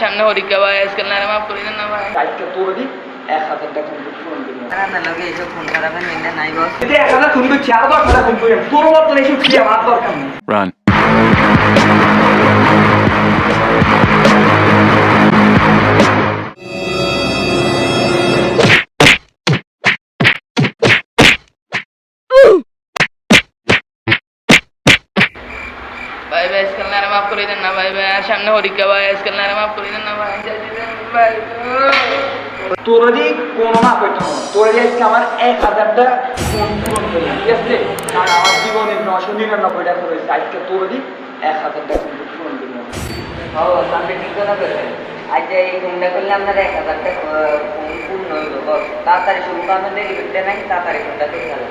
সামনে হরিকা ভাই আজকাল না মাফ করি না ভাই। আজকে তোর দিক এক হাজার টাকা ফোন দিবি। লগে এইসব ফোন নাই বস। এক হাজার চার দশ হাজার ফোন করি তোর মতন কি আমার দরকার নেই? Run. ভাই ভাই আজকাল না মাফ করে দেন না ভাই ভাই। আর সামনে হরিকা ভাই আজকাল না মাফ করে দেন না ভাই। ভাই তোর দিক কোনো না হবে তোর আজকে আমার এক হাজারটা ফোন পূরণ করলাম ঠিক আছে? কারণ আমার জীবনে নশো নিরানব্বই টাকা রয়েছে। আজকে তোর দিক এক হাজার টাকা ফোন দিলাম ও আপনি ঠিক কথা বলছেন আজ এই ফোনটা করলে আপনার এক হাজার টাকা ফোন পূর্ণ হইল। তাড়াতাড়ি শুরু করানো দেরি করতে নাই তাড়াতাড়ি ফোনটা করে গেলাম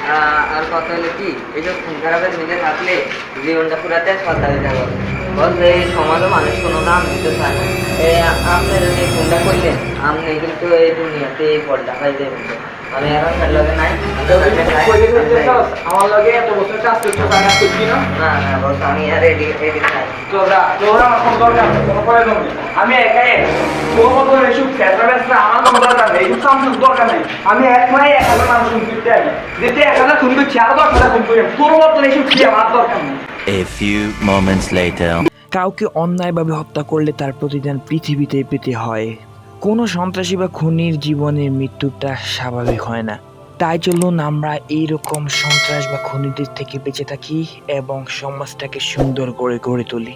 করে আর কথা হলো কি? এইসব খারাপের মিলে থাকলে জীবনটা পুরাতে হয়ে যাবে বস এই সমাজে মানুষ কোনো দাম দিতে চায় না। এই আপনি যদি ফোনটা করলেন আপনি কিন্তু এই দুনিয়াতে এই পর্দা পাই দেবেন আমি আর আপনার লগে নাই? আমার লগে এত বছর কাজ করছ না? না না না বস আমি আর রেডি রেডি নাই। তোরা তোরা আমার দরকার কোনো প্রয়োজন আমি একাই তোর মতো এইসব কোনো দরকার নেই আমি এক এক হাজার মানুষ ফোন করতে আগে যেতে এক হাজার ফোন করছি আরও দশ হাজার ফোন করি তোর মতো এইসব কি আমার দরকার নেই A few moments later. কাউকে অন্যায়ভাবে হত্যা করলে তার প্রতিদান পৃথিবীতে পেতে হয়। কোনো সন্ত্রাসী বা খুনির জীবনের মৃত্যুটা স্বাভাবিক হয় না। তাই চলুন আমরা এইরকম সন্ত্রাস বা খুনিদের থেকে বেঁচে থাকি এবং সমাজটাকে সুন্দর করে গড়ে তুলি।